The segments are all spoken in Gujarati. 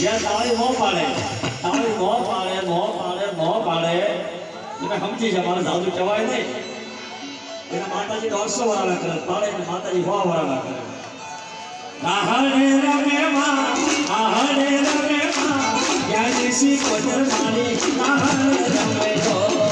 જ્યાં તાળી મોં પાડે તાળી મોં પાડે મોં પાડે મોં પાડે એટલે સમજી છે, મારે સાધુ કહેવાય નહીં. એના માતાજી દોઢસો વાળા કરે, પાડે એટલે માતાજી સો વાળા કરે આહડે રમે માં આહડે માં યા દેશી કોચર મારી આહડે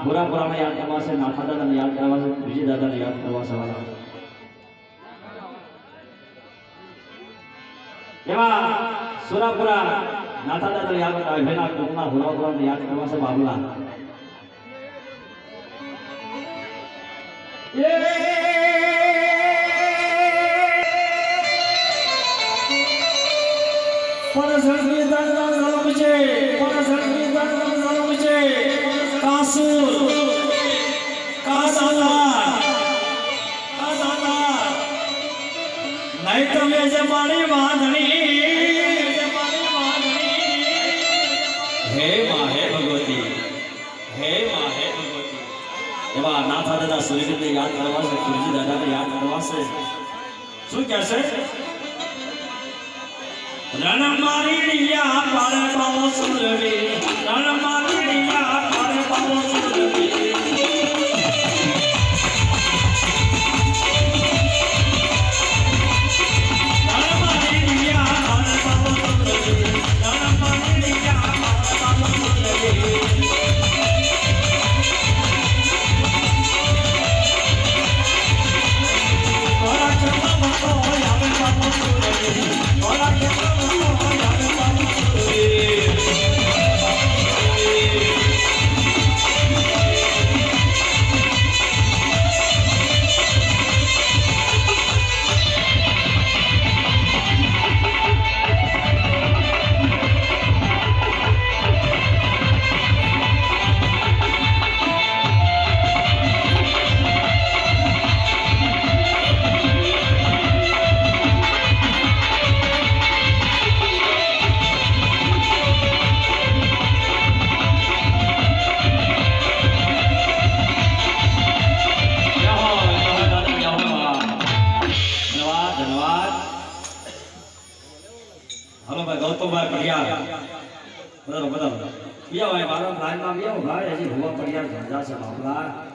તો ગોરાને યાદ કરવા છે નાથા દાદાને યાદ કરવા છે વિજય દાદાને યાદ કરવા છે એવા સુરાપુરા નાથા દાદા યાદ કરવા ભેના કોકના ગોરા ગોરાને યાદ કરવા છે બાબલા. પણ સંગીતના નામ છે પણ સંગીતના નામ કાસુ કાસાના કાસાના નહીં તમે જે મારી વાંધણી હે માં હે ભગવતી હે માં હે ભગવતી એવા યાદ કરવા છે દાદાને યાદ કરવા શું કહેશે? રણ મારીડિયા પાર પાવો સુરવી. બરાબર બરાબર. બીજા ભાઈ મારા લાઈનમાં બે ભાઈ હજી ભૂવા પડ્યા ધંધા છે બાપલા.